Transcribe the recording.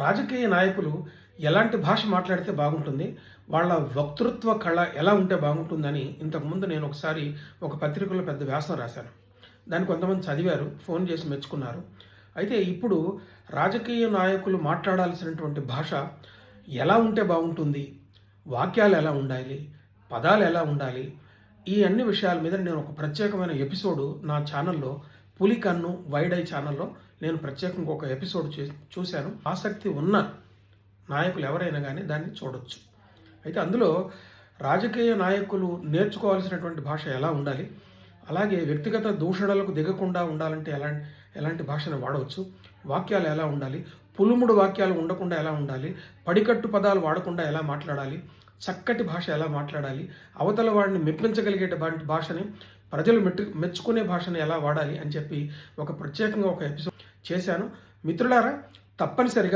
రాజకీయ నాయకులు ఎలాంటి భాష మాట్లాడితే బాగుంటుంది వాళ్ళ వక్తృత్వ కళ ఎలా ఉంటే బాగుంటుందని ఇంతకుముందు నేను ఒకసారి ఒక పత్రికలో పెద్ద వ్యాసం రాశాను. దాన్ని కొంతమంది చదివారు ఫోన్ చేసి మెచ్చుకున్నారు. అయితే ఇప్పుడు రాజకీయ నాయకులు మాట్లాడాల్సినటువంటి భాష ఎలా ఉంటే బాగుంటుంది వాక్యాలు ఎలా ఉండాలి పదాలు ఎలా ఉండాలి ఈ అన్ని విషయాల మీద నేను ఒక ప్రత్యేకమైన ఎపిసోడ్ నా ఛానల్లో పులికన్ను వైడ్ ఐ ఛానల్లో నేను ప్రత్యేకంగా ఒక ఎపిసోడ్ చూ- చూశాను. ఆసక్తి ఉన్న నాయకులు ఎవరైనా కానీ దాన్ని చూడొచ్చు. అయితే అందులో రాజకీయ నాయకులు నేర్చుకోవాల్సినటువంటి భాష ఎలా ఉండాలి? అలాగే వ్యక్తిగత దూషణలకు దిగకుండా ఉండాలంటే ఎలా ఎలాంటి భాషను వాడవచ్చు? వాక్యాలు ఎలా ఉండాలి? పులుముడు వాక్యాలు ఉండకుండా ఎలా ఉండాలి? పడికట్టు పదాలు వాడకుండా ఎలా మాట్లాడాలి? చక్కటి భాష ఎలా మాట్లాడాలి? అవతల వాడిని మెప్పించగలిగేటువంటి భాషని ప్రజలు మెట్టు మెచ్చుకునే భాషను ఎలా వాడాలి అని చెప్పి ఒక ప్రత్యేకంగా ఒక ఎపిసోడ్ చేశాను. మిత్రులారా తప్పనిసరిగా